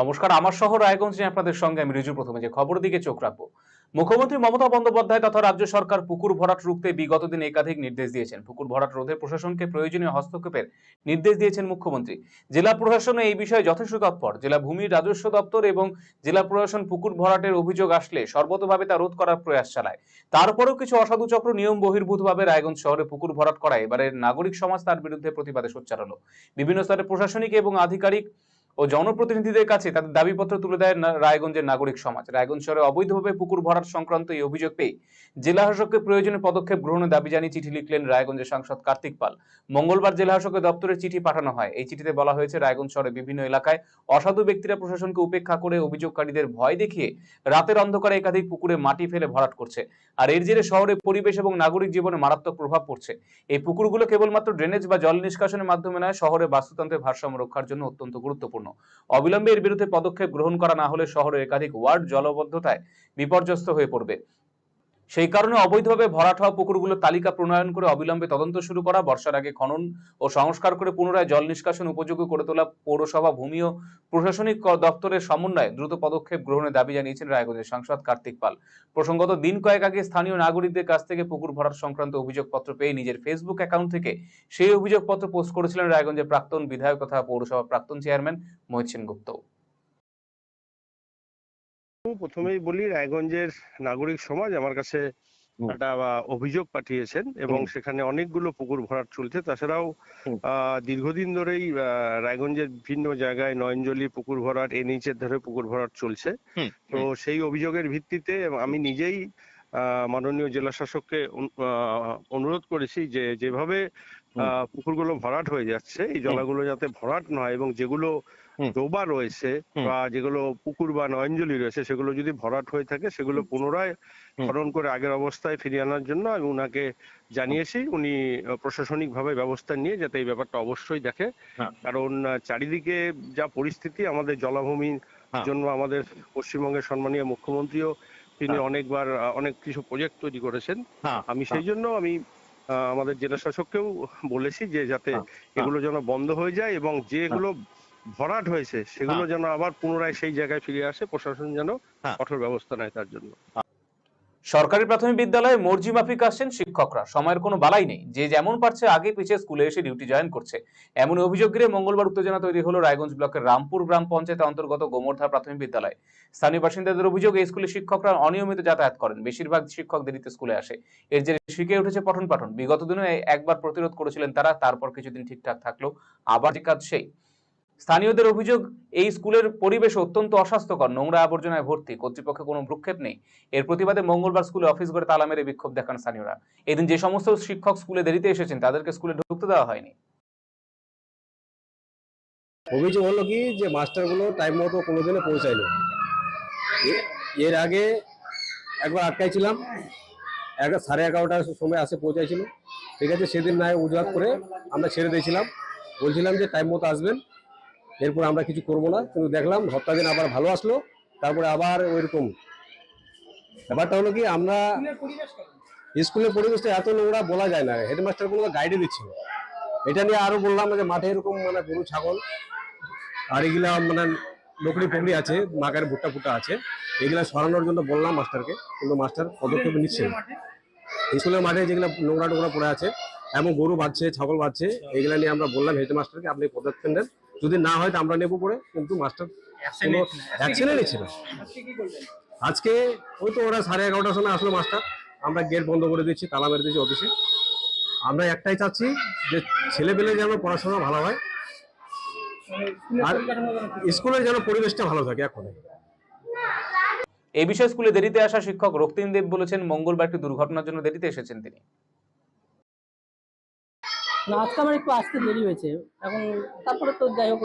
নমস্কার, আমার শহর রায়গঞ্জ নিয়ে আপনাদের সঙ্গে আমি রিজু প্রথমে। যে খবর দিকে চোখ রাখব। মুখ্যমন্ত্রী মমতা বন্দ্যোপাধ্যায় তথা রাজ্য সরকার পুকুর ভরাট রুখতে বিগত দিন একাধিক নির্দেশ দিয়েছেন। পুকুর ভরাট রোধে প্রশাসনকে প্রয়োজনীয় হস্তক্ষেপের নির্দেশ দিয়েছেন মুখ্যমন্ত্রী। জেলা প্রশাসন এই বিষয়ে যথেষ্ট তৎপর। জেলা ভূমি রাজস্ব দপ্তর এবং জেলা প্রশাসন পুকুর ভরাটের অভিযোগ আসলে সর্বতভাবে তা রোধ করার প্রয়াস চালায়। তারপরেও কিছু অসাধু চক্র নিয়ম বহির্ভূতভাবে রায়গঞ্জ শহরে পুকুর ভরাট করায়। এবারের নাগরিক সমাজ তার বিরুদ্ধে প্রতিবাদে সোচ্চার বিভিন্ন স্তরে প্রশাসনিক এবং আধিকারিক ও জনপ্রতিনিধিদের কাছে তাদের দাবিপত্র তুলে দেয় রায়গঞ্জের নাগরিক সমাজ। রায়গঞ্জ শহরে অবৈধভাবে পুকুর ভরাট সংক্রান্ত এই অভিযোগ পেয়ে জেলা শাসককে প্রয়োজনীয় পদক্ষেপ গ্রহণের দাবি জানিয়ে চিঠি লিখলেন রায়গঞ্জের সাংসদ কার্তিক পাল। মঙ্গলবার জেলা শাসকের দপ্তরে চিঠি পাঠানো হয়। এই চিঠিতে বলা হয়েছে, রায়গঞ্জ শহরে বিভিন্ন এলাকায় অসাধু ব্যক্তিরা প্রশাসনকে উপেক্ষা করে অভিযোগকারীদের ভয় দেখিয়ে রাতের অন্ধকারে একাধিক পুকুরে মাটি ফেলে ভরাট করছে। আর এর জেরে শহরে পরিবেশ এবং নাগরিক জীবনে মারাত্মক প্রভাব পড়ছে। এই পুকুরগুলো কেবলমাত্র ড্রেনেজ বা জল নিষ্কাশনের মাধ্যমে নয়, শহরের বাস্তুতন্ত্রের ভারসাম্য রক্ষার জন্য অত্যন্ত গুরুত্বপূর্ণ। অবিলম্বে এর বিরুদ্ধে পদক্ষেপ গ্রহণ করা না হলে শহরের একাধিক ওয়ার্ড জলবদ্ধতায় বিপর্যস্ত হয়ে পড়বে। সেই কারণে অবৈধভাবে ভরাট হওয়া পুকুরগুলোর তালিকা প্রণয়ন করে অবিলম্বে তদন্ত শুরু করা, বর্ষার আগে খনন ও সংস্কার করে পুনরায় জল নিষ্কাশন উপযোগী করে তোলা পৌরসভা, ভূমি ও প্রশাসনিক দপ্তরের সমন্বয়ে দ্রুত পদক্ষেপ গ্রহণের দাবি জানিয়েছেন রায়গঞ্জের সাংসদ কার্তিক পাল। প্রসঙ্গত, দিন কয়েক আগে স্থানীয় নাগরিকদের কাছ থেকে পুকুর ভরাট সংক্রান্ত অভিযোগপত্র পেয়ে নিজের ফেসবুক অ্যাকাউন্ট থেকে সেই অভিযোগপত্র পোস্ট করেছিলেন রায়গঞ্জের প্রাক্তন বিধায়ক তথা পৌরসভা প্রাক্তন চেয়ারম্যান মোহিত সেনগুপ্ত প্রথমেই বলি রায়গঞ্জের নাগরিক সমাজ আমার কাছে একটা অভিযোগ পাঠিয়েছেন এবং সেখানে অনেকগুলো পুকুর ভরাট চলছে। তাছাড়াও আহ, দীর্ঘদিন ধরেই আহ, রায়গঞ্জের বিভিন্ন জায়গায় নয়নজলি পুকুর ভরাট এনএইচ এর ধরে পুকুর ভরাট চলছে। তো সেই অভিযোগের ভিত্তিতে আমি নিজেই মাননীয় জেলা শাসককে অনুরোধ করেছি যে যেভাবে পুকুরগুলো ভরাট হয়ে যাচ্ছে এই জলাগুলো যাতে ভরাট নয় এবং যেগুলো ডোবা রয়েছে বা যেগুলো পুকুর বা নয়নজলি রয়েছে সেগুলো যদি ভরাট হয়ে থাকে সেগুলো পুনরায়। খনন করে আগের অবস্থায় ফিরিয়ে আনার জন্য আমি উনাকে জানিয়েছি। উনি প্রশাসনিক ভাবে ব্যবস্থা নিয়ে যাতে এই ব্যাপারটা অবশ্যই দেখে। হ্যাঁ। কারণ চারিদিকে যা পরিস্থিতি আমাদের জলাভূমির হ্যাঁ। জন্য আমাদের পশ্চিমবঙ্গের সম্মানীয় মুখ্যমন্ত্রীও তিনি হ্যাঁ। অনেকবার অনেক কিছু প্রজেক্ট তৈরি করেছেন। হ্যাঁ, আমি সেই জন্য আমি আহ, আমাদের জেলা শাসককেও বলেছি যে যাতে হ্যাঁ, এগুলো যেন বন্ধ হয়ে যায় এবং যেগুলো ভরাট হয়েছে সেগুলো যেন আবার পুনরায় সেই জায়গায় ফিরে আসে প্রশাসন যেন হ্যাঁ। কঠোর ব্যবস্থা নেয় তার জন্য। সরকারি প্রাথমিক বিদ্যালয়ে মর্জি মাফিক আসছেন শিক্ষকরা। সময়ের কোনো বালাই নেই। যে যেমন পারছে আগে পিছিয়ে স্কুলে এসে ডিউটি জয়েন করছে। এমন অভিযোগ ঘিরে মঙ্গলবার উত্তেজনা তৈরি হলো রায়গঞ্জ ব্লকের রামপুর গ্রাম পঞ্চায়েত অন্তর্গত গোমরধা প্রাথমিক বিদ্যালয়। স্থানীয় বাসিন্দাদের অভিযোগ, এই স্কুলে শিক্ষকরা অনিয়মিত যাতায়াত করেন। বেশিরভাগ শিক্ষক দেরিতে স্কুলে আসে। এর জেরে শিখে উঠেছে পঠন পাঠন বিগত দিনে একবার প্রতিরোধ করেছিলেন তারা, তারপর কিছুদিন ঠিকঠাক থাকল। আবার কাজ সেই। স্থানীয়দের অভিযোগ, এই স্কুলের পরিবেশ অত্যন্ত অস্বাস্থ্যকর। নোংরা আবর্জনায় ভর্তি। কর্তৃপক্ষে কোনো ভ্রুক্ষেপ নেই। এর প্রতিবাদে মঙ্গলবার স্কুলে অফিস ঘরে তালা মেরে বিক্ষোভ দেখান স্থানীয়রা। এদিন যে সমস্ত শিক্ষক স্কুলে দেরিতে এসেছেন, তাদেরকে স্কুলে ঢুকতে দেওয়া হয়নি। অভিযোগ হলো কি যে মাস্টারগুলো টাইম মতো কোনোদিনও পৌঁছায়নি। এ- এর আগে একবার আটকাইছিলাম। একটা সাড়ে এগারোটার সময় আসে পৌঁছাইছিল। ঠিক আছে, সেদিন নয় অজুহাত করে আমরা ছেড়ে দিয়েছিলাম। বলছিলাম যে টাইম মতো আসবেন। এরপর আমরা কিছু করব না কিন্তু দেখলাম সপ্তাহ দিন আবার ভালো আসলো তারপরে আবার ওইরকম। ব্যাপারটা হলো কি আমরা স্কুলের পরিবেশটা এত নোংরা বলা যায় না হেডমাস্টারগুলো গাইডে দিচ্ছিল এটা নিয়ে আরও বললাম যে মাঠে এরকম মানে গরু ছাগল আর এগুলা মানে লোকড়ি ফকড়ি আছে মাকার ভুট্টা ফুটা আছে এগুলা সরানোর জন্য বললাম মাস্টারকে কিন্তু মাস্টার পদক্ষেপ নিচ্ছে স্কুলের মাঠে যেগুলো নোংরা টোংরা পড়ে আছে এমন গরু বাঁধছে ছাগল বাঁধছে এগুলা নিয়ে আমরা বললাম হেডমাস্টারকে আপনি পদক্ষেপ নেন। যদি না হয় তো আমরা নেব পড়ে কিন্তু মাস্টার অ্যাকশনে নিচ্ছে না আজকে ওই তো ওরা সাড়ে এগারোটার সময় আসলো মাস্টার আমরা গেট বন্ধ করে দিচ্ছি তালা মেরে দিচ্ছি অফিসে আমরা একটাই চাচ্ছি যে ছেলেপেলে যেন পড়াশোনা ভালো হয়। আর স্কুলের যেন পরিবেশটা ভালো থাকে এখন। এই বিষয়ে স্কুলে দেরিতে আসা শিক্ষক রক্তিম দেব বলেছেন মঙ্গলবার একটি দুর্ঘটনার জন্য দেরিতে এসেছেন তিনি। না আজকে আমার একটু আসতে দেরি হয়েছে। এখন তারপরে তো যাই হোক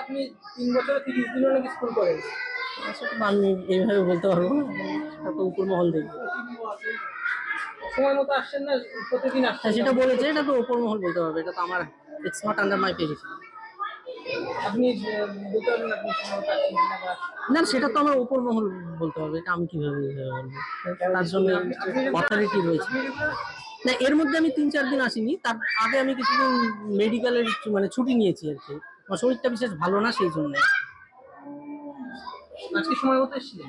আপনি তিন বছরে তিরিশ দিনও নাকি স্কুল করেন আমি এইভাবে বলতে পারব না। সেটা তো উপর মহল দেখবে। সময় মতো আসছেন না প্রতিদিন হ্যাঁ আসছেন সেটা বলেছে এটা তো উপর মহল বলতে পারবে। এটা তো আমার ইটস নট আন্ডার মাই পেরিস আপনি না সেটা তো আমার উপর মহল বলতে পারবে এটা আমি কীভাবে বলব? তার জন্য অথরিটি রয়েছে। না এর মধ্যে আমি তিন চার দিন আসিনি। তার আগে আমি কিছুদিন মেডিকেলের মানে ছুটি নিয়েছি আর কি। আমার শরীরটা বিশেষ ভালো না সেই জন্য। আজকে সময় মতো এসেছিলেন?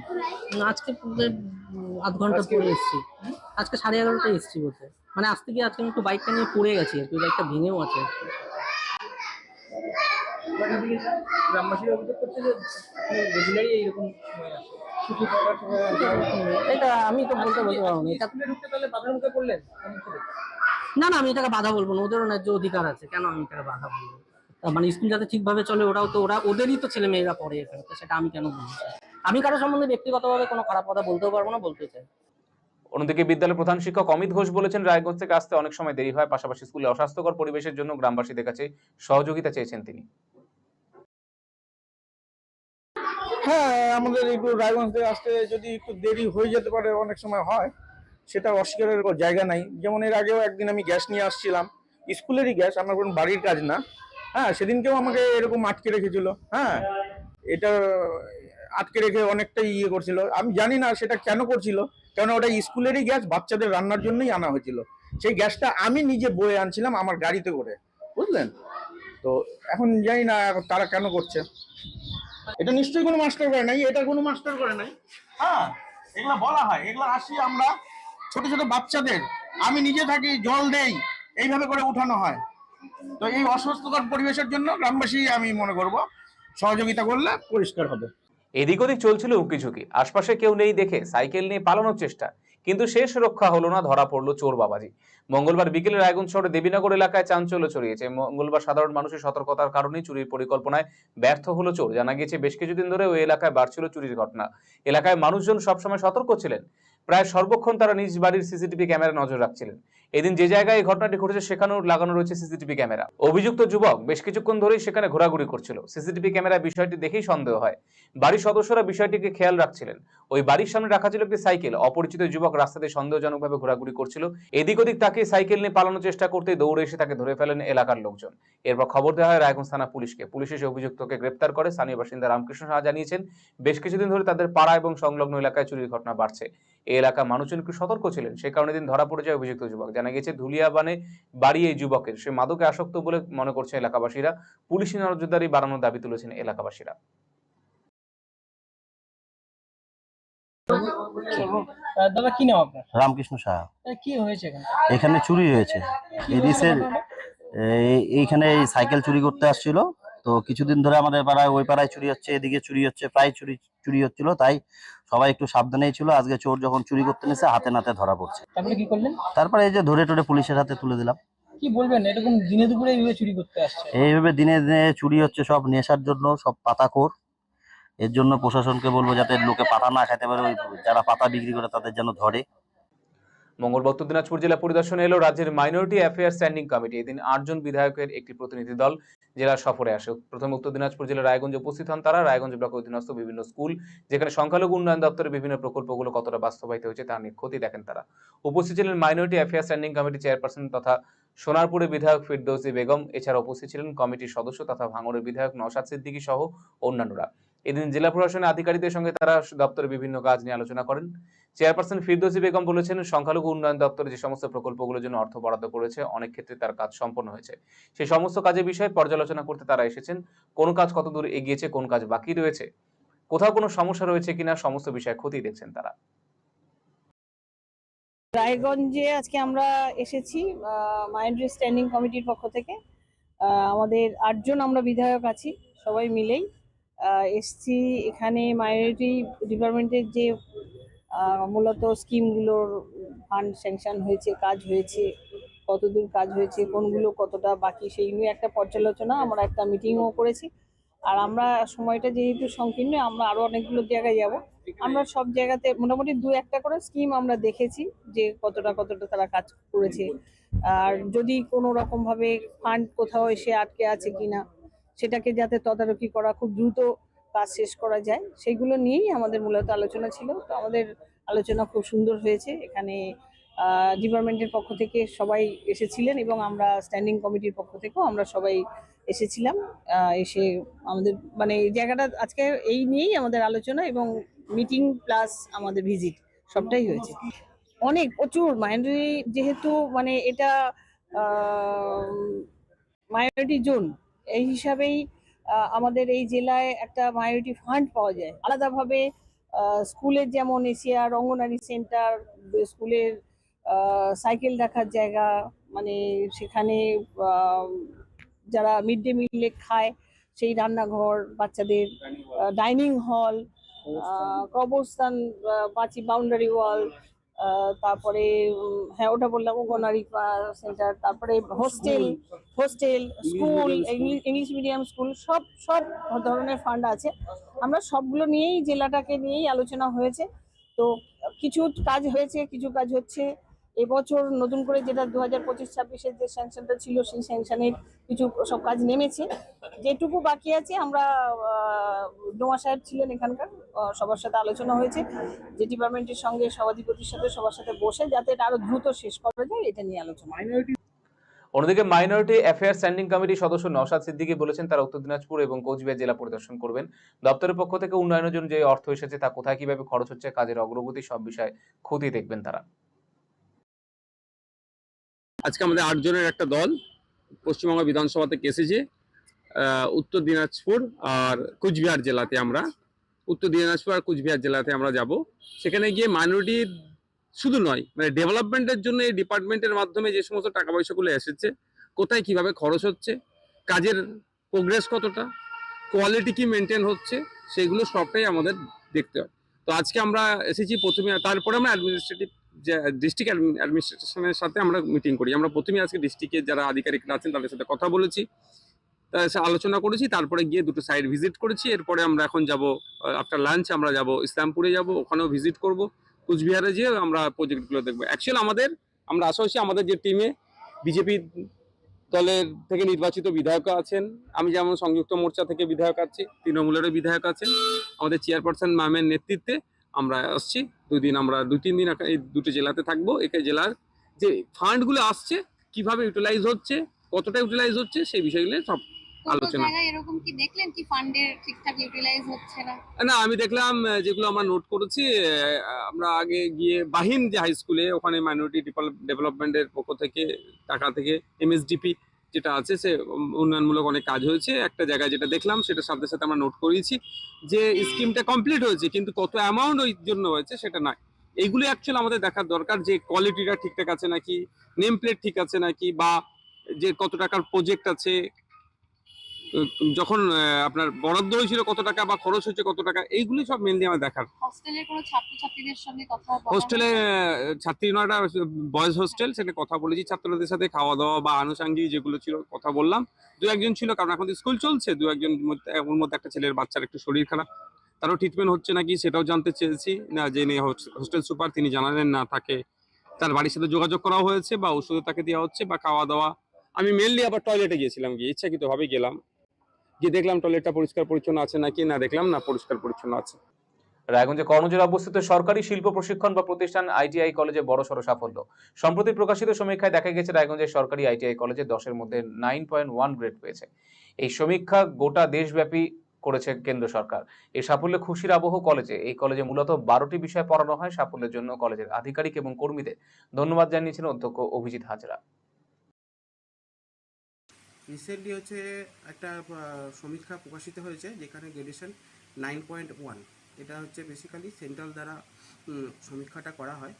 আজকে আধ ঘণ্টা পরে এসেছি। আজকে সাড়ে এগারোটায় এসেছি বলতে মানে আসতে গিয়ে আজকে আমি একটু বাইকটা নিয়ে পড়ে গেছি আর কি বাইকটা ভেঙেও আছে আর কি। গ্রামবাসীরা অভিযোগ করছে যে রেগুলারই এইরকম সময় আসে আসে। এটা আমি তো বলতে বলতে পারব না। এটা ঢুকতে তাহলে বাধার মুখে পড়লেন? না না আমি এটাকে বাধা বলব না ওদেরও ন্যায্য অধিকার আছে কেন আমি এটাকে বাধা বলব? মানে স্কুল যাতে ঠিকভাবে চলে ওরাও তো ওরা ওদেরই তো ছেলে মেয়েরা পড়ে এখানে তো সেটা আমি কেন বলব? আমি কারও সম্বন্ধে ব্যক্তিগতভাবে কোনো খারাপ কথা বলতেও পারব না বলতে চাই অন্যদিকে বিদ্যালয়ের প্রধান শিক্ষক অমিত ঘোষ বলেছেন রায়গঞ্জ থেকে আসতে অনেক সময় দেরি হয় পাশাপাশি স্কুলে অস্বাস্থ্যকর পরিবেশের জন্য গ্রামবাসীদের কাছে সহযোগিতা চেয়েছেন তিনি। হ্যাঁ আমাদের একটু রায়গঞ্জ থেকে আসতে যদি একটু দেরি হয়ে যেতে পারে, অনেক সময় হয়, সেটা অস্বীকারের জায়গা নাই। যেমন এর আগেও একদিন আমি গ্যাস নিয়ে আসছিলাম, স্কুলেরই গ্যাস, আমার কোনো বাড়ির কাজ না। হ্যাঁ সেদিনকেও আমাকে এরকম আটকে রেখেছিল হ্যাঁ। এটা আটকে রেখে অনেকটাই ইয়ে করছিল। আমি জানি না সেটা কেন করছিল, কেন ওটা স্কুলেরই গ্যাস, বাচ্চাদের রান্নার জন্যই আনা হয়েছিল। সেই গ্যাসটা আমি নিজে বয়ে আনছিলাম আমার গাড়িতে করে, বুঝলেন? তো এখন জানি না তারা কেন করছে। এটা নিশ্চয়ই কোনো মাস্টার করে নাই এটা কোনো মাস্টার করে নাই। হ্যাঁ এগুলা বলা হয় এগুলা আসি আমরা ছোট ছোট বাচ্চাদের। আমি নিজে থাকি জল দেই এইভাবে করে উঠানো হয়। তো এই অস্বাস্থ্যকর পরিবেশের জন্য গ্রামবাসী আমি মনে করব সহযোগিতা করলে পরিষ্কার হবে। এদিক ওদিক চলছিল উকি ঝুঁকি আশপাশে কেউ নেই দেখে সাইকেল নিয়ে পালানোর চেষ্টা কিন্তু শেষ রক্ষা হলো না ধরা পড়ল চোর বাবাজি। মঙ্গলবার বিকেলে রায়গঞ্জ শহরের দেবীনগর এলাকায় চাঞ্চল্য ছড়িয়েছে। মঙ্গলবার সাধারণ মানুষের সতর্কতার কারণে চুরির পরিকল্পনায় ব্যর্থ হলো চোর। জানা গিয়েছে, বেশ কিছুদিন ধরে ওই এলাকায় বাড়ছিল চুরির ঘটনা। এলাকায় মানুষজন সবসময় সতর্ক ছিলেন। প্রায় সর্বক্ষণ তারা নিজ বাড়ির সিসিটিভি ক্যামেরা নজর রাখছিলেন। এদিন যে জায়গায় এই ঘটনাটি ঘটেছে সেখানেও লাগানো রয়েছে সিসিটিভি ক্যামেরা। অভিযুক্ত যুবক বেশ কিছুক্ষণ ধরেই সেখানে ঘোরাঘুরি করছিল। সিসিটিভি ক্যামেরা বিষয়টি দেখেই সন্দেহ হয়। বাড়ির সদস্যরা বিষয়টিকে খেয়াল রাখছিলেন। ওই বাড়ির সামনে রাখা ছিল একটি সাইকেল। অপরিচিত যুবক রাস্তাতে সন্দেহজনকভাবে ঘোরাঘুরি করছিল। এদিক ওদিক তাকে সাইকেল নিয়ে পালানোর চেষ্টা করতে দৌড়ে এসে তাকে ধরে ফেলেন এলাকার লোকজন। এরপর খবর দেওয়া হয় রায়গঞ্জ থানা পুলিশকে। পুলিশ এসে অভিযুক্তকে গ্রেপ্তার করে। স্থানীয় বাসিন্দা রামকৃষ্ণ সাহা জানিয়েছেন, বেশ কিছুদিন ধরে তাদের পাড়া এবং সংলগ্ন এলাকায় চুরির ঘটনা বাড়ছে। এই এলাকার মানুষজন একটু সতর্ক ছিলেন। সে কারণে দিন ধরা পড়ে যায় অভিযুক্ত যুবক। জানা গেছে ধুলিয়াবানে বাড়ি এই যুবকের। সে মাদকে আসক্ত বলে মনে করছে এলাকাবাসীরা। পুলিশি নজরদারি বাড়ানোর দাবি তুলেছেন এলাকাবাসীরা। দাদা কি নাম আপনার? রামকৃষ্ণ সাহা। কি হয়েছে এখানে? এখানে চুরি হয়েছে। এডিসের এইখানে সাইকেল চুরি করতে আসছিল। তো কিছুদিন ধরে আমাদের পাড়ায় ওই পাড়ায় চুরি হচ্ছে এদিকে চুরি হচ্ছে প্রায় চুরি চুরি হচ্ছিল। তাই সবাই একটু সাবধানেই ছিল। আজকে চোর যখন চুরি করতে নিয়েছে হাতে নাতে ধরা পড়ছে। তারপরে কি করলেন? তারপরে এই যে ধরে টরে পুলিশের হাতে তুলে দিলাম। কি বলবেন? এরকম দিনে দুপুরে এইভাবে চুরি করতে আসছে। এইভাবে দিনে দিনে চুরি হচ্ছে সব নেশার জন্য সব পাতাখোর। এর জন্য প্রশাসনকে বলব যাতে লোকে পাতা না খেতে পারে ওই যারা পাতা বিক্রি করে তাদের যেন ধরে। মঙ্গলবার উত্তর দিনাজপুর জেলা পরিদর্শনে এলো রাজ্যের মাইনরিটি অ্যাফেয়ার স্ট্যান্ডিং কমিটি এদিন আটজন বিধায়কের একটি প্রতিনিধি দল জেলা সফরে আসে। প্রথমে উত্তর দিনাজপুর জেলার রায়গঞ্জে উপস্থিত হন তারা। রায়গঞ্জ ব্লক অধীনস্থ বিভিন্ন স্কুল, যেখানে সংখ্যালঘু উন্নয়ন দপ্তরের বিভিন্ন প্রকল্পগুলো কতটা বাস্তবায়িত হয়েছে তা নিয়ে ক্ষতি দেখেন তারা। উপস্থিত ছিলেন minority affair standing committee chairperson তথা সোনারপুরের বিধায়ক ফিরদৌসি বেগম। এছাড়া উপস্থিত ছিলেন কমিটির সদস্য তথা ভাঙড়ের বিধায়ক নওশাদ সিদ্দিকী সহ অন্যান্যরা। এদিন জেলা প্রশাসনের আধিকারিকদের সঙ্গে তারা দপ্তরের বিভিন্ন কাজ নিয়ে আলোচনা করেন। চেয়ারপারসন ফিরদৌসি বেগম বলেছেন, সংখ্যালঘু উন্নয়ন দপ্তরে যে সমস্ত প্রকল্পগুলোর জন্য অর্থ বরাদ্দ করেছে, অনেক ক্ষেত্রে তার কাজ সম্পন্ন হয়েছে। সেই সমস্ত কাজের বিষয়ে পর্যালোচনা করতে তারা এসেছেন, কোন কাজ কতদূর এগিয়েছে, কোন কাজ বাকি রয়েছে, কোথাও কোনো সমস্যা রয়েছে কিনা, সমস্ত বিষয়ে খতিয়ে দেখছেন তারা। রায়গঞ্জে আজকে আমরা এসেছি মাইন্ড্রি স্ট্যান্ডিং কমিটির পক্ষ থেকে। আমাদের আটজন আমরা বিধায়ক আছি, সবাই মিলেই। এসছি এখানে মাইনরিটি ডিপার্টমেন্টের যে মূলত স্কিমগুলোর ফান্ড স্যাংশন হয়েছে, কাজ হয়েছে, কতদূর কাজ হয়েছে, কোনগুলো কতটা বাকি সেই নিয়ে একটা পর্যালোচনা, আমরা একটা মিটিংও করেছি। আর আমরা সময়টা যেহেতু সংকীর্ণ, আমরা আরও অনেকগুলো জায়গায় যাব। আমরা সব জায়গাতে মোটামুটি দু একটা করে স্কিম আমরা দেখেছি যে কতটা কতটা তারা কাজ করেছে। আর যদি কোনো রকম ভাবে ফান্ড কোথাও এসে আটকে আছে কিনা সেটাকে যাতে তদারকি করা খুব দ্রুত কাজ শেষ করা যায়, সেগুলো নিয়েই আমাদের মূলত আলোচনা ছিল। তো আমাদের আলোচনা খুব সুন্দর হয়েছে। এখানে ডিপার্টমেন্টের পক্ষ থেকে সবাই এসেছিলেন এবং আমরা স্ট্যান্ডিং কমিটির পক্ষ থেকেও আমরা সবাই এসেছিলাম এসে আমাদের মানে এই জায়গাটা আজকে এই নিয়েই আমাদের আলোচনা এবং মিটিং প্লাস আমাদের ভিজিট, সবটাই হয়েছে। অনেক, প্রচুর, মাইনরিটি যেহেতু মানে এটা মাইনরিটি জোন এই হিসাবেই আমাদের এই জেলায় একটা মাইনরিটি ফান্ড পাওয়া যায়। আলাদাভাবে স্কুলের যেমন এশিয়ার অঙ্গনারী সেন্টার স্কুলের সাইকেল রাখার জায়গা মানে সেখানে যারা মিড ডে মিলে খায়, সেই রান্নাঘর, বাচ্চাদের ডাইনিং হল কবরস্থান পাঁচি বাউন্ডারি ওয়াল তারপরে হ্যাঁ ওটা বললাম ওগনারি সেন্টার তারপরে hostel hostel school English medium school সব সব ধরনের ফান্ড আছে। আমরা সবগুলো নিয়েই জেলাটাকে নিয়েই আলোচনা হয়েছে। তো কিছু কাজ হয়েছে কিছু কাজ হচ্ছে। এবছর নতুন করে যেটা দু হাজার পঁচিশ ছাব্বিশের যে স্যাংশনটা ছিল, সেই স্যাংশনের কিছু সব কাজ নেমেছে। যেটুকু বাকি আছে, আমরা ডোমা সাহেব ছিলেন এখানকার সবার সাথে আলোচনা হয়েছে। যে ডিপার্টমেন্টের সঙ্গে সভাধিপতির সাথে, সবার সাথে বসে যাতে এটা আরও দ্রুত শেষ করা যায়, এটা নিয়ে আলোচনা। অন্যদিকে মাইনরিটি অ্যাফেয়ার স্ট্যান্ডিং কমিটির সদস্য নওশাদ সিদ্দিকী বলেছেন, তারা উত্তর দিনাজপুর এবং কোচবিহার জেলা পরিদর্শন করবেন। দপ্তরের পক্ষ থেকে উন্নয়নের জন্য যে অর্থ এসেছে, তা কোথায়, কীভাবে খরচ হচ্ছে, কাজের অগ্রগতি সব বিষয়ে ক্ষতি দেখবেন তারা। আজকে আমাদের আটজনের একটা দল, পশ্চিমবঙ্গ বিধানসভা থেকে এসেছে উত্তর দিনাজপুর আর কুচবিহার জেলাতে আমরা। উত্তর দিনাজপুর আর কুচবিহার জেলাতে আমরা যাব। সেখানে গিয়ে মাইনরিটির শুধু নয় মানে ডেভেলপমেন্টের জন্য এই ডিপার্টমেন্টের মাধ্যমে যে সমস্ত টাকা পয়সাগুলো এসেছে, কোথায় কীভাবে খরচ হচ্ছে, কাজের প্রোগ্রেস কতটা কোয়ালিটি কি মেনটেন হচ্ছে, সেগুলো সবটাই আমাদের দেখতে হয় তো আজকে আমরা এসেছি প্রথমে, তারপরে আমরা অ্যাডমিনিস্ট্রেটিভ যে ডিস্ট্রিক্ট অ্যাডমিনিস্ট্রেশনের সাথে আমরা মিটিং করি। আমরা প্রথমে আজকে ডিস্ট্রিক্টের যারা আধিকারিকরা আছেন তাদের সাথে কথা বলেছি আলোচনা করেছি, তারপরে গিয়ে দুটো সাইড ভিজিট করেছি। এরপরে আমরা এখন যাব আফটার লাঞ্চ আমরা যাব ইসলামপুরে যাব, ওখানেও ভিজিট করব। কুচবিহারে যেয়ে আমরা প্রজেক্টগুলো দেখব। অ্যাকচুয়ালি আমাদের, আমরা আশা হচ্ছি আমাদের যে টিমে বিজেপি দলের থেকে নির্বাচিত বিধায়ক আছেন। আমি যেমন সংযুক্ত মোর্চা থেকে বিধায়ক আছি, তৃণমূলেরও বিধায়ক আছেন। আমাদের চেয়ারপারসন ম্যামের নেতৃত্বে আমরা আসছি। দুই দিন আমরা দুই তিন দিন এই দুটো জেলাতে থাকব একে জেলার যে ফান্ডগুলো আসছে কীভাবে ইউটিলাইজ হচ্ছে কতটা ইউটিলাইজ হচ্ছে সেই বিষয়গুলো সব আলোচনা। এরকম কি দেখলেন কি ফান্ডের ঠিকঠাক ইউটিলাইজ হচ্ছে না না আমি দেখলাম যেগুলো আমরা নোট করেছি আমরা আগে গিয়ে বাহিন যে হাই স্কুলে ওখানে মাইনরিটি ডেভেলপমেন্টের পক্ষ থেকে টাকা থেকে এমএসডিপি যেটা আছে সে উন্নয়নমূলক অনেক কাজ হয়েছে। একটা জায়গায় যেটা দেখলাম সেটা সাথে সাথে আমরা নোট করিয়েছি যে স্কিমটা কমপ্লিট হয়েছে, কিন্তু কত অ্যামাউন্ট ওই জন্য হয়েছে সেটা নাই। এইগুলো অ্যাকচুয়ালি আমাদের দেখার দরকার যে কোয়ালিটিটা ঠিকঠাক আছে নাকি নেম প্লেট ঠিক আছে নাকি, বা যে কত টাকার প্রজেক্ট আছে যখন আপনার বরাদ্দ হয়েছিল কত টাকা বা খরচ হয়েছে কত টাকা এইগুলি সব মেনলি আমার দেখার। হস্টেলের কোনো ছাত্রছাত্রীদের সঙ্গে কথা বলা হোস্টেলে? ছাত্রী নয়টা বয়েজ হোস্টেল সেটা কথা বলেছি ছাত্রদের সাথে খাওয়া দাওয়া বা আনুষঙ্গিক যেগুলো ছিল কথা বললাম। দু একজন ছিল কারণ এখন স্কুল চলছে দু একজন ওর মধ্যে একটা ছেলের বাচ্চার একটু শরীর খারাপ। তারও ট্রিটমেন্ট হচ্ছে নাকি সেটাও জানতে চেয়েছি। না যে হোস্টেল সুপার তিনি জানালেন না তাকে। তার বাড়ির সাথে যোগাযোগ করা হয়েছে বা ওষুধ তাকে দেওয়া হচ্ছে বা খাওয়া দাওয়া আমি মেনলি আবার টয়লেটে গিয়েছিলাম গিয়ে ইচ্ছাকৃতভাবে গেলাম। গিয়ে দেখলাম টয়লেটটা পরিষ্কার পরিচ্ছন্ন আছে নাকি, না দেখলাম, না পরিষ্কার পরিচ্ছন্ন আছে। রায়গঞ্জে কর্ণজোড়ে অবস্থিত সরকারি শিল্প প্রশিক্ষণ বা প্রতিষ্ঠান আইটিআই কলেজে বড় সড় সাফল্য। সম্প্রতি প্রকাশিত সমীক্ষায় দেখা গেছে রায়গঞ্জের সরকারি আইটিআই কলেজে দশের মধ্যে নাইন পয়েন্ট ওয়ান গ্রেড পেয়েছে। এই সমীক্ষা গোটা দেশব্যাপী করেছে কেন্দ্র সরকার। এই সাফল্যে খুশির আবহ কলেজে, এই কলেজে মূলত বারোটি বিষয় পড়ানো হয়। সাফল্যের জন্য কলেজের আধিকারিক এবং কর্মীদের ধন্যবাদ জানিয়েছেন অধ্যক্ষ অভিজিৎ হাজরা। রিসেন্টলি হচ্ছে একটা সমীক্ষা প্রকাশিত হয়েছে যেখানে গ্রেডেশন নাইন পয়েন্ট ওয়ান এটা হচ্ছে বেসিক্যালি সেন্ট্রাল দ্বারা সমীক্ষাটা করা হয়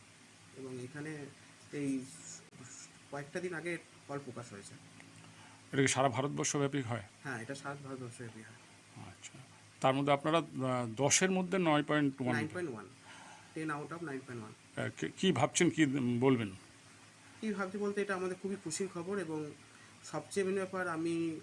এবং এখানে এই কয়েকটা দিন আগে ফল প্রকাশ হয়েছে। এটা কি সারা ভারতবর্ষব্যাপী হয়? হ্যাঁ এটা সারা ভারতবর্ষব্যাপী হয়। আচ্ছা। তার মধ্যে আপনারা দশের মধ্যে নয় point one nine point one ten out of nine point one কি ভাবছেন কি বলবেন? কী ভাবছি বলতে এটা আমাদের খুবই খুশির খবর এবং সবচেয়ে মেন ব্যাপার, আমি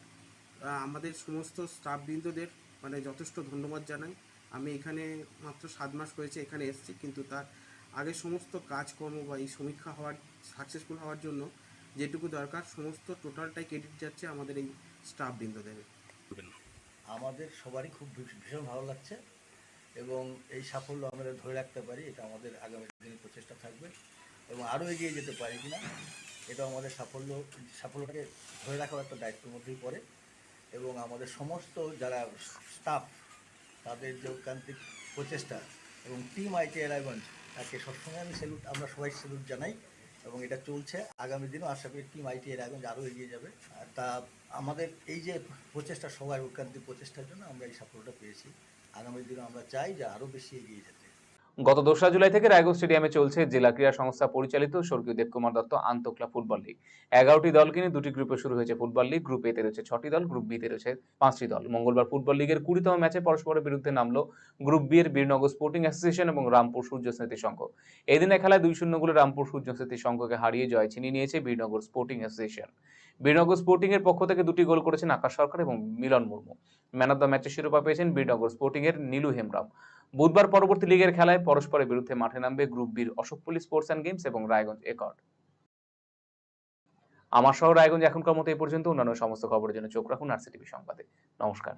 আমাদের সমস্ত স্টাফবৃন্দদের মানে যথেষ্ট ধন্যবাদ জানাই। আমি এখানে মাত্র সাত মাস হয়েছে এখানে এসেছি, কিন্তু তার আগে সমস্ত কাজকর্ম বা এই সমীক্ষা হওয়ার সাকসেসফুল হওয়ার জন্য যেটুকু দরকার, সমস্ত টোটালটাই ক্রেডিট যাচ্ছে আমাদের এই স্টাফবৃন্দদের আমাদের সবারই খুব ভীষ- ভীষণ ভালো লাগছে এবং এই সাফল্য আমরা ধরে রাখতে পারি, এটা আমাদের আগামী দিনে প্রচেষ্টা থাকবে এবং আরও এগিয়ে যেতে পারি কিনা এটা আমাদের সাফল্য, সাফল্যটাকে ধরে রাখার একটা দায়িত্বের মধ্যেই পড়ে এবং আমাদের সমস্ত যারা স্টাফ তাদের যে ঐকান্তিক প্রচেষ্টা এবং টিম আইটি এলাইভেন্ট তাকে সবসময় আমি স্যালুট আমরা সবাই স্যালুট জানাই এবং এটা চলছে। আগামী দিনও আশা করি টিম আইটি আগে আরও এগিয়ে যাবে। আর তা আমাদের এই যে প্রচেষ্টা, সবার ঐকান্তিক প্রচেষ্টার জন্য আমরা এই সাফল্যটা পেয়েছি। আগামী দিনও আমরা চাই যে আরও বেশি এগিয়ে যেতে। গত দোসরা জুলাই থেকে রায়গঞ্জ স্টেডিয়ামে চলছে জেলা ক্রীড়া সংস্থা পরিচালিত স্বর্গীয় দেবকুমার দত্ত আন্তঃক্লা ফুটবল লিগ। এগারোটি দলকে নিয়ে দুটি গ্রুপে শুরু হয়েছে ফুটবল লিগ। গ্রুপ এতে রয়েছে ছটি দল, গ্রুপ বিতে রয়েছে পাঁচটি দল। মঙ্গলবার ফুটবল লীগের কুড়িতম ম্যাচে পরস্পরের বিরুদ্ধে নামলো গ্রুপ বি এর বীরনগর স্পোর্টিং অ্যাসোসিয়েশন এবং রামপুর সূর্য স্মৃতি সংঘ। এই দিনে খেলায় দুই শূন্য গোলে রামপুর সূর্য স্মৃতি সংঘকে হারিয়ে জয় ছিনিয়ে নিয়েছে Birnagar sporting association. Birnagar sporting এর পক্ষ থেকে দুটি গোল করেছেন আকাশ সরকার এবং Milan Murmu. Man of the ম্যাচের শিরোপা পেয়েছেন বীরনগর স্পোর্টিং এর নীলু হেমরাম বুধবার পরবর্তী লিগের খেলায় পরস্পরের বিরুদ্ধে মাঠে নামবে গ্রুপ বির অশোকপল্লী স্পোর্টস অ্যান্ড গেমস এবং রায়গঞ্জ একর্ড আমার শহর রায়গঞ্জ এখনকার মতো এই পর্যন্ত। অন্যান্য সমস্ত খবরের জন্য চোখ রাখুন আর সিটিভি সংবাদে। নমস্কার।